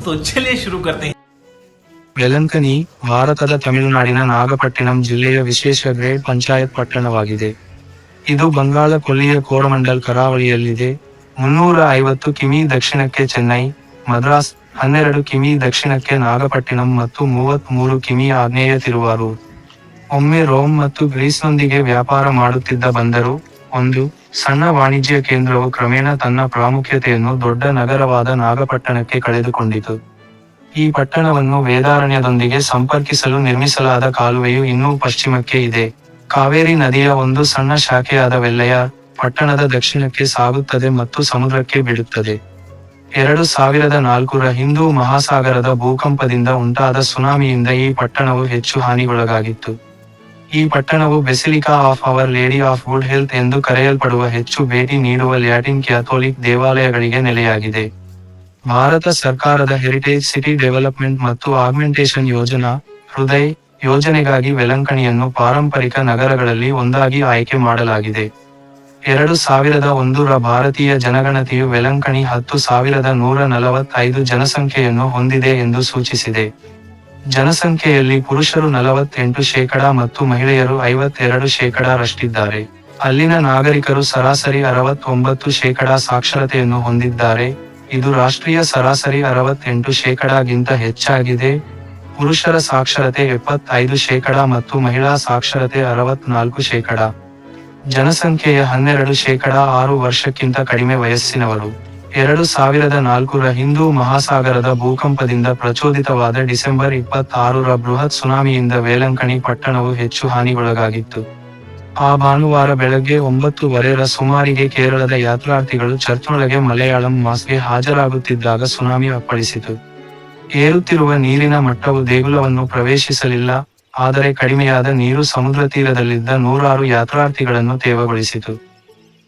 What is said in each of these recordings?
तो चलिए शुरू करते हैं ವೆಲಂಕನಿ ಭಾರತದ ತಮಿಳುನಾಡಿನ ನಾಗಪಟ್ಟಿಣಂ ಜಿಲ್ಲೆಯ ವಿಶೇಷ ಗ್ರೇಡ್ ಪಂಚಾಯತ್ ಪಟ್ಟಣವಾಗಿದೆ ಇದು ಬಂಗಾಳ ಕೊಲ್ಲಿಯ ಕೋರಮಂಡಲ್ ಕರಾವಳಿಯಲ್ಲಿದೆ ಮುನ್ನೂರ ಐವತ್ತು ಕಿಮಿ ದಕ್ಷಿಣಕ್ಕೆ ಚೆನ್ನೈ ಮದ್ರಾಸ್ ಹನ್ನೆರಡು ಕಿಮಿ ದಕ್ಷಿಣಕ್ಕೆ ನಾಗಪಟ್ಟಿಣಂ ಮತ್ತು ಮೂವತ್ತ್ ಮೂರು ಕಿಮಿ ಆಗ್ನೇಯ ತಿರುವಾರೂರ್ ಒಮ್ಮೆ ರೋಮ್ ಮತ್ತು ಗ್ರೀಸ್ನೊಂದಿಗೆ ವ್ಯಾಪಾರ ಮಾಡುತ್ತಿದ್ದ ಬಂದರು ಒಂದು ಸಣ್ಣ ವಾಣಿಜ್ಯ ಕೇಂದ್ರವು ಕ್ರಮೇಣ ತನ್ನ ಪ್ರಾಮುಖ್ಯತೆಯನ್ನು ದೊಡ್ಡ ನಗರವಾದ ನಾಗಪಟ್ಟಣಕ್ಕೆ ಕಳೆದುಕೊಂಡಿತು. ಈ ಪಟ್ಟಣವನ್ನು ವೇದಾರಣ್ಯದೊಂದಿಗೆ ಸಂಪರ್ಕಿಸಲು ನಿರ್ಮಿಸಲಾದ ಕಾಲುವೆಯು ಇನ್ನೂ ಪಶ್ಚಿಮಕ್ಕೆ ಇದೆ. ಕಾವೇರಿ ನದಿಯ ಒಂದು ಸಣ್ಣ ಶಾಖೆಯಾದ ವೆಲ್ಲಯ ಪಟ್ಟಣದ ದಕ್ಷಿಣಕ್ಕೆ ಸಾಗುತ್ತದೆ ಮತ್ತು ಸಮುದ್ರಕ್ಕೆ ಬಿಡುತ್ತದೆ. ಎರಡು ಸಾವಿರದ ನಾಲ್ಕರ ಹಿಂದೂ ಮಹಾಸಾಗರದ ಭೂಕಂಪದಿಂದ ಉಂಟಾದ ಸುನಾಮಿಯಿಂದ ಈ ಪಟ್ಟಣವು ಹೆಚ್ಚು ಹಾನಿಗೊಳಗಾಗಿತ್ತು. ಈ ಪಟ್ಟಣವು basilica of our lady of good health ಎಂದು ಕರೆಯಲ್ಪಡುವ ಹೆಚ್ಚು ಭೇಟಿ ನೀಡುವ ಲ್ಯಾಟಿನ್ ಕ್ಯಾಥೋಲಿಕ್ ದೇವಾಲಯಗಳಿಗೆ ನೆಲೆಯಾಗಿದೆ. ಭಾರತ ಸರ್ಕಾರದ ಹೆರಿಟೇಜ್ ಸಿಟಿ ಡೆವಲಪ್ಮೆಂಟ್ ಮತ್ತು ಆಗ್ಮೆಂಟೇಷನ್ ಯೋಜನಾ, ಹೃದಯ ಯೋಜನೆಗಾಗಿ ವೆಲಂಕಣಿಯನ್ನು ಪಾರಂಪರಿಕ ನಗರಗಳಲ್ಲಿ ಒಂದಾಗಿ ಆಯ್ಕೆ ಮಾಡಲಾಗಿದೆ. ಎರಡು ಸಾವಿರದ ಒಂದರ ಭಾರತೀಯ ಜನಗಣತಿಯು ವೆಲಂಕಣಿ ಹತ್ತು ಸಾವಿರದ ನೂರ ನಲವತ್ತೈದು ಜನಸಂಖ್ಯೆಯನ್ನು ಹೊಂದಿದೆ ಎಂದು ಸೂಚಿಸಿದೆ. ಜನಸಂಖ್ಯೆಯಲ್ಲಿ ಪುರುಷರು ನಲವತ್ತೆಂಟು ಶೇಕಡ ಮತ್ತು ಮಹಿಳೆಯರು ಐವತ್ತೆರಡು ಶೇಕಡರಷ್ಟಿದ್ದಾರೆ. ಅಲ್ಲಿನ ನಾಗರಿಕರು ಸರಾಸರಿ ಅರವತ್ತೊಂಬತ್ತು ಶೇಕಡ ಸಾಕ್ಷರತೆಯನ್ನು ಹೊಂದಿದ್ದಾರೆ. ಇದು ರಾಷ್ಟ್ರೀಯ ಸರಾಸರಿ ಅರವತ್ತೆಂಟು ಶೇಕಡಗಿಂತ ಹೆಚ್ಚಾಗಿದೆ. ಪುರುಷರ ಸಾಕ್ಷರತೆ ಎಪ್ಪತ್ತೈದು ಶೇಕಡ ಮತ್ತು ಮಹಿಳಾ ಸಾಕ್ಷರತೆ ಅರವತ್ನಾಲ್ಕು ಶೇಕಡ. ಜನಸಂಖ್ಯೆಯ ಹನ್ನೆರಡು ಶೇಕಡ ಆರು ವರ್ಷಕ್ಕಿಂತ ಕಡಿಮೆ ವಯಸ್ಸಿನವರು. ಎರಡು ಸಾವಿರದ ನಾಲ್ಕರ ಹಿಂದೂ ಮಹಾಸಾಗರದ ಭೂಕಂಪದಿಂದ ಪ್ರಚೋದಿತವಾದ ಡಿಸೆಂಬರ್ ಇಪ್ಪತ್ತಾರರ ಬೃಹತ್ ಸುನಾಮಿಯಿಂದ ವೇಲಂಕಣಿ ಪಟ್ಟಣವು ಹೆಚ್ಚು ಹಾನಿಗೊಳಗಾಗಿತ್ತು. ಆ ಭಾನುವಾರ ಬೆಳಗ್ಗೆ ಒಂಬತ್ತುವರೆರ ಸುಮಾರಿಗೆ ಕೇರಳದ ಯಾತ್ರಾರ್ಥಿಗಳು ಚರ್ಚ್ನೊಳಗೆ ಮಲಯಾಳಂ ಮಾಸ್ಗೆ ಹಾಜರಾಗುತ್ತಿದ್ದಾಗ ಸುನಾಮಿ ಅಪ್ಪಳಿಸಿತು. ಏರುತ್ತಿರುವ ನೀರಿನ ಮಟ್ಟವು ದೇಗುಲವನ್ನು ಪ್ರವೇಶಿಸಲಿಲ್ಲ, ಆದರೆ ಕಡಿಮೆಯಾದ ನೀರು ಸಮುದ್ರ ತೀರದಲ್ಲಿದ್ದ ನೂರಾರು ಯಾತ್ರಾರ್ಥಿಗಳನ್ನು ತೇವಗೊಳಿಸಿತು.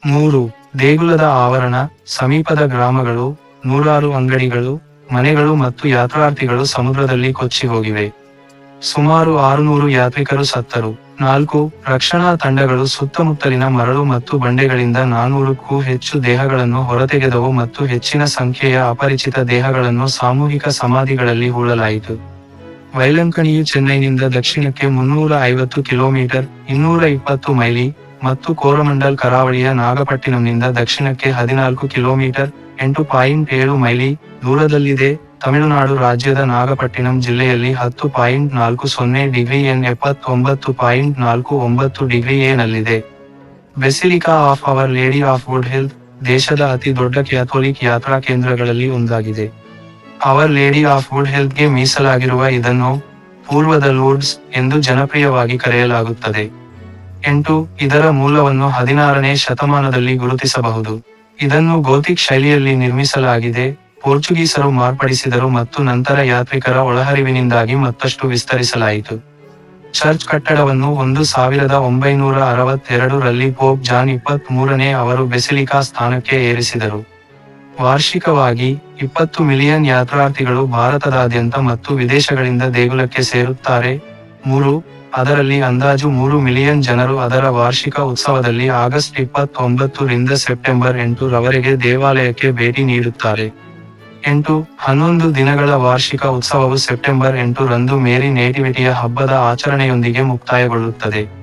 ಮೂರು ದೇಗುಲದ ಆವರಣ, ಸಮೀಪದ ಗ್ರಾಮಗಳು, ನೂರಾರು ಅಂಗಡಿಗಳು, ಮನೆಗಳು ಮತ್ತು ಯಾತ್ರಾರ್ಥಿಗಳು ಸಮುದ್ರದಲ್ಲಿ ಕೊಚ್ಚಿ ಹೋಗಿವೆ. ಸುಮಾರು ಆರುನೂರು ಯಾತ್ರಿಕರು ಸತ್ತರು. ನಾಲ್ಕು, ರಕ್ಷಣಾ ತಂಡಗಳು ಸುತ್ತಮುತ್ತಲಿನ ಮರಳು ಮತ್ತು ಬಂಡೆಗಳಿಂದ ನಾನೂರಕ್ಕೂ ಹೆಚ್ಚು ದೇಹಗಳನ್ನು ಹೊರತೆಗೆದವು ಮತ್ತು ಹೆಚ್ಚಿನ ಸಂಖ್ಯೆಯ ಅಪರಿಚಿತ ದೇಹಗಳನ್ನು ಸಾಮೂಹಿಕ ಸಮಾಧಿಗಳಲ್ಲಿ ಹೂಳಲಾಯಿತು. ವೈಲಂಕಣಿಯು ಚೆನ್ನೈನಿಂದ ದಕ್ಷಿಣಕ್ಕೆ ಮುನ್ನೂರ ಐವತ್ತು ಕಿಲೋಮೀಟರ್, ಇನ್ನೂರ ಇಪ್ಪತ್ತು ಮೈಲಿ ಮತ್ತು ಕೋರಮಂಡಲ್ ಕರಾವಳಿಯ ನಾಗಪಟ್ಟಿಣಂನಿಂದ ದಕ್ಷಿಣಕ್ಕೆ ಹದಿನಾಲ್ಕು ಕಿಲೋಮೀಟರ್ ಎಂಟು ಪಾಯಿಂಟ್ ಏಳು ಮೈಲಿ ದೂರದಲ್ಲಿದೆ. ತಮಿಳುನಾಡು ರಾಜ್ಯದ ನಾಗಪಟ್ಟಿಣಂ ಜಿಲ್ಲೆಯಲ್ಲಿ ಹತ್ತು ಪಾಯಿಂಟ್ ನಾಲ್ಕು ಸೊನ್ನೆ ಡಿಗ್ರಿ ಎನ್ ಎಪ್ಪತ್ತೊಂಬತ್ತು ಪಾಯಿಂಟ್ ನಾಲ್ಕು ಒಂಬತ್ತು ಡಿಗ್ರಿ ಎ ನಲ್ಲಿದೆ. Basilica of our lady of good health ದೇಶದ ಅತಿ ದೊಡ್ಡ ಕ್ಯಾಥೋಲಿಕ್ ಯಾತ್ರಾ ಕೇಂದ್ರಗಳಲ್ಲಿ ಒಂದಾಗಿದೆ. ಅವರ್ ಲೇಡಿ ಆಫ್ ಗುಡ್ ಹೆಲ್ತ್ಗೆ ಮೀಸಲಾಗಿರುವ ಇದನ್ನು ಪೂರ್ವದ ಲೂಡ್ಸ್ ಎಂದು ಜನಪ್ರಿಯವಾಗಿ ಕರೆಯಲಾಗುತ್ತದೆ. ಎಂಟು, ಇದರ ಮೂಲವನ್ನು ಹದಿನಾರನೇ ಶತಮಾನದಲ್ಲಿ ಗುರುತಿಸಬಹುದು. ಇದನ್ನು ಗೋತಿಕ್ ಶೈಲಿಯಲ್ಲಿ ನಿರ್ಮಿಸಲಾಗಿದೆ, ಪೋರ್ಚುಗೀಸರು ಮಾರ್ಪಡಿಸಿದರು ಮತ್ತು ನಂತರ ಯಾತ್ರಿಕರ ಒಳಹರಿವಿನಿಂದಾಗಿ ಮತ್ತಷ್ಟು ವಿಸ್ತರಿಸಲಾಯಿತು. ಚರ್ಚ್ ಕಟ್ಟಡವನ್ನು ಒಂದು ಸಾವಿರದ ಒಂಬೈನೂರ ಅರವತ್ತೆರಡರಲ್ಲಿ ಪೋಪ್ ಜಾನ್ ಇಪ್ಪತ್ತ್ ಮೂರನೇ ಅವರು ಬೆಸಿಲಿಕಾ ಸ್ಥಾನಕ್ಕೆ ಏರಿಸಿದರು. ವಾರ್ಷಿಕವಾಗಿ ಇಪ್ಪತ್ತು ಮಿಲಿಯನ್ ಯಾತ್ರಾರ್ಥಿಗಳು ಭಾರತದಾದ್ಯಂತ ಮತ್ತು ವಿದೇಶಗಳಿಂದ ದೇಗುಲಕ್ಕೆ ಸೇರುತ್ತಾರೆ. ಮೂರು ಅದರಲ್ಲಿ ಅಂದಾಜು ಮೂರು ಮಿಲಿಯನ್ ಜನರು ಅದರ ವಾರ್ಷಿಕ ಉತ್ಸವದಲ್ಲಿ ಆಗಸ್ಟ್ ಇಪ್ಪತ್ತೊಂಬತ್ತು ರಿಂದ ಸೆಪ್ಟೆಂಬರ್ ಎಂಟು ರವರೆಗೆ ದೇವಾಲಯಕ್ಕೆ ಭೇಟಿ ನೀಡುತ್ತಾರೆ. ಎಂಟು, ಹನ್ನೊಂದು ದಿನಗಳ ವಾರ್ಷಿಕ ಉತ್ಸವವು ಸೆಪ್ಟೆಂಬರ್ ಎಂಟು ರಂದು ಮೇರಿ ನೇಟಿವಿಟಿಯ ಹಬ್ಬದ ಆಚರಣೆಯೊಂದಿಗೆ ಮುಕ್ತಾಯಗೊಳ್ಳುತ್ತದೆ.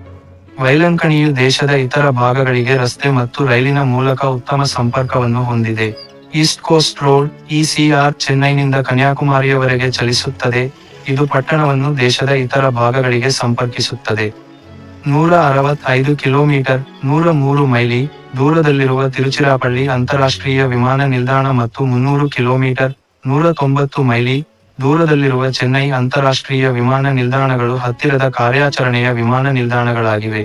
ವೈಲಂಕಣಿಯು ದೇಶದ ಇತರ ಭಾಗಗಳಿಗೆ ರಸ್ತೆ ಮತ್ತು ರೈಲಿನ ಮೂಲಕ ಉತ್ತಮ ಸಂಪರ್ಕವನ್ನು ಹೊಂದಿದೆ. ಈಸ್ಟ್ ಕೋಸ್ಟ್ ರೋಡ್ ಇಸಿಆರ್ ಚೆನ್ನೈನಿಂದ ಕನ್ಯಾಕುಮಾರಿಯವರೆಗೆ ಚಲಿಸುತ್ತದೆ. ಇದು ಪಟ್ಟಣವನ್ನು ದೇಶದ ಇತರ ಭಾಗಗಳಿಗೆ ಸಂಪರ್ಕಿಸುತ್ತದೆ. ನೂರ ಅರವತ್ತೈದು ಕಿಲೋಮೀಟರ್, ನೂರ ಮೂರು ಮೈಲಿ ದೂರದಲ್ಲಿರುವ ತಿರುಚಿರಾಪಳ್ಳಿ ಅಂತಾರಾಷ್ಟ್ರೀಯ ವಿಮಾನ ನಿಲ್ದಾಣ ಮತ್ತು ಮುನ್ನೂರು ಕಿಲೋಮೀಟರ್, ನೂರ ತೊಂಬತ್ತು ಮೈಲಿ ದೂರದಲ್ಲಿರುವ ಚೆನ್ನೈ ಅಂತಾರಾಷ್ಟ್ರೀಯ ವಿಮಾನ ನಿಲ್ದಾಣಗಳು ಹತ್ತಿರದ ಕಾರ್ಯಾಚರಣೆಯ ವಿಮಾನ ನಿಲ್ದಾಣಗಳಾಗಿವೆ.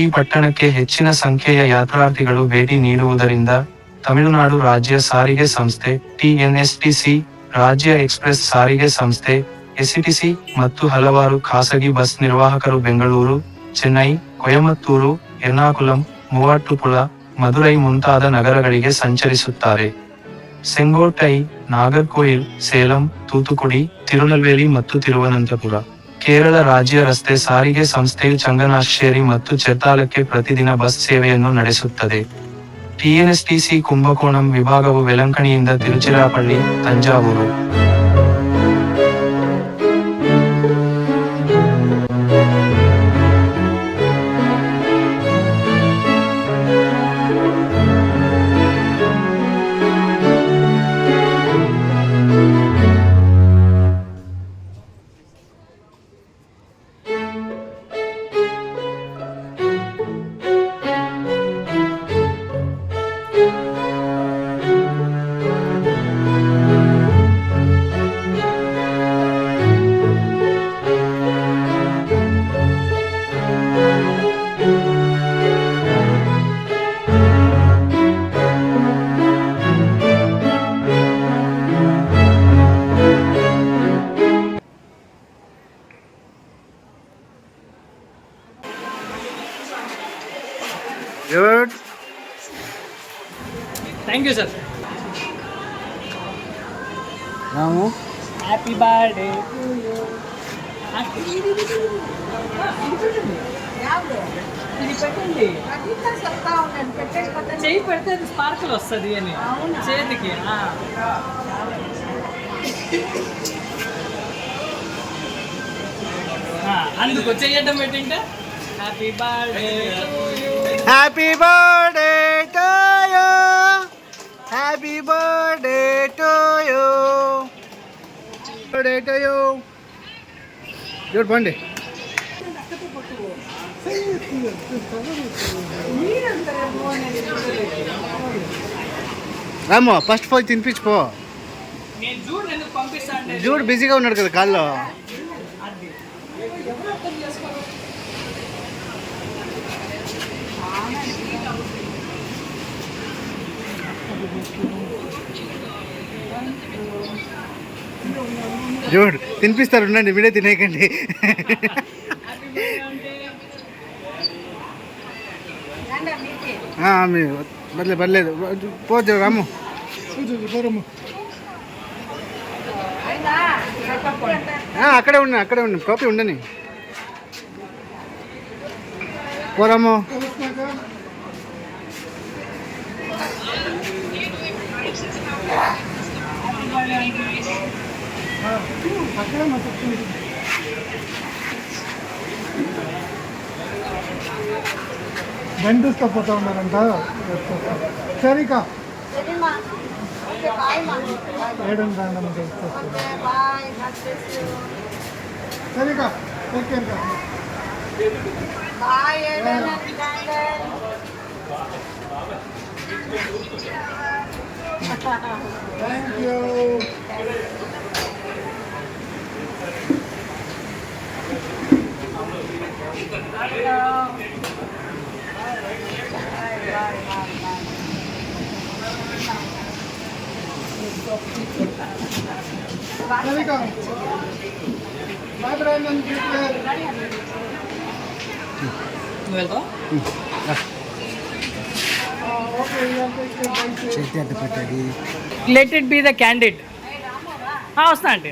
ಈ ಪಟ್ಟಣಕ್ಕೆ ಹೆಚ್ಚಿನ ಸಂಖ್ಯೆಯ ಯಾತ್ರಾರ್ಥಿಗಳು ಭೇಟಿ ನೀಡುವುದರಿಂದ ತಮಿಳುನಾಡು ರಾಜ್ಯ ಸಾರಿಗೆ ಸಂಸ್ಥೆ ಟಿಎನ್ಎಸ್ಟಿಸಿ ರಾಜ್ಯ ಎಕ್ಸ್ಪ್ರೆಸ್ ಸಾರಿಗೆ ಸಂಸ್ಥೆ ಎಸ್ಸಿಟಿಸಿ ಮತ್ತು ಹಲವಾರು ಖಾಸಗಿ ಬಸ್ ನಿರ್ವಾಹಕರು ಬೆಂಗಳೂರು, ಚೆನ್ನೈ, ಕೊಯಮತ್ತೂರು, ಎರ್ನಾಕುಲಂ ಮೂವಾಟ್ಟುಪುಳ ಮಧುರೈ ಮುಂತಾದ ನಗರಗಳಿಗೆ ಸಂಚರಿಸುತ್ತಾರೆ. ಸೆಂಗೋಟೈ, ನಾಗರ್ಕೋಯಿಲ್, ಸೇಲಂ, ತೂತುಕುಡಿ, ತಿರುನಲ್ವೇಲಿ ಮತ್ತು ತಿರುವನಂತಪುರ. ಕೇರಳ ರಾಜ್ಯ ರಸ್ತೆ ಸಾರಿಗೆ ಸಂಸ್ಥೆಯು ಚಂಗನಾಶೇರಿ ಮತ್ತು ಚೆತ್ತಾಲಕ್ಕೆ ಪ್ರತಿದಿನ ಬಸ್ ಸೇವೆಯನ್ನು ನಡೆಸುತ್ತದೆ. ಟಿಎನ್ಎಸ್ಟಿಸಿ ಕುಂಭಕೋಣಂ ವಿಭಾಗವು ವೆಲಂಕಣಿಯಿಂದ ತಿರುಚಿರಾಪಳ್ಳಿ, ತಂಜಾವೂರು. హ్యాపీ బర్త్డే ఇది పెట్టండి. చెయ్యి పెడితే అది స్పార్కల్ వస్తుంది అని. చేతికి అందుకు చెయ్యటం పెట్టింటే happy birthday happy birthday to you happy birthday to డేటయో చూడు పండి. రామో ఫస్ట్ పోయి తినిపించుకో. జూడు బిజీగా ఉన్నాడు కదా కాల్లో. Thank you. చూడు తినిపిస్తారు ఉండండి వీడే తినేయకండి. మీరు పర్లేదు. పోతే రాము. అక్కడే ఉండండి అక్కడే ఉండండి టోపీ ఉండని. పోరామో గంటస్తో పోతా ఉన్నారంట సరిక ఏడు రండి సరిక ఓకే థ్యాంక్ యూ చేతి అడ్డు పెట్టాలి let it be the candidate వస్తా అంటే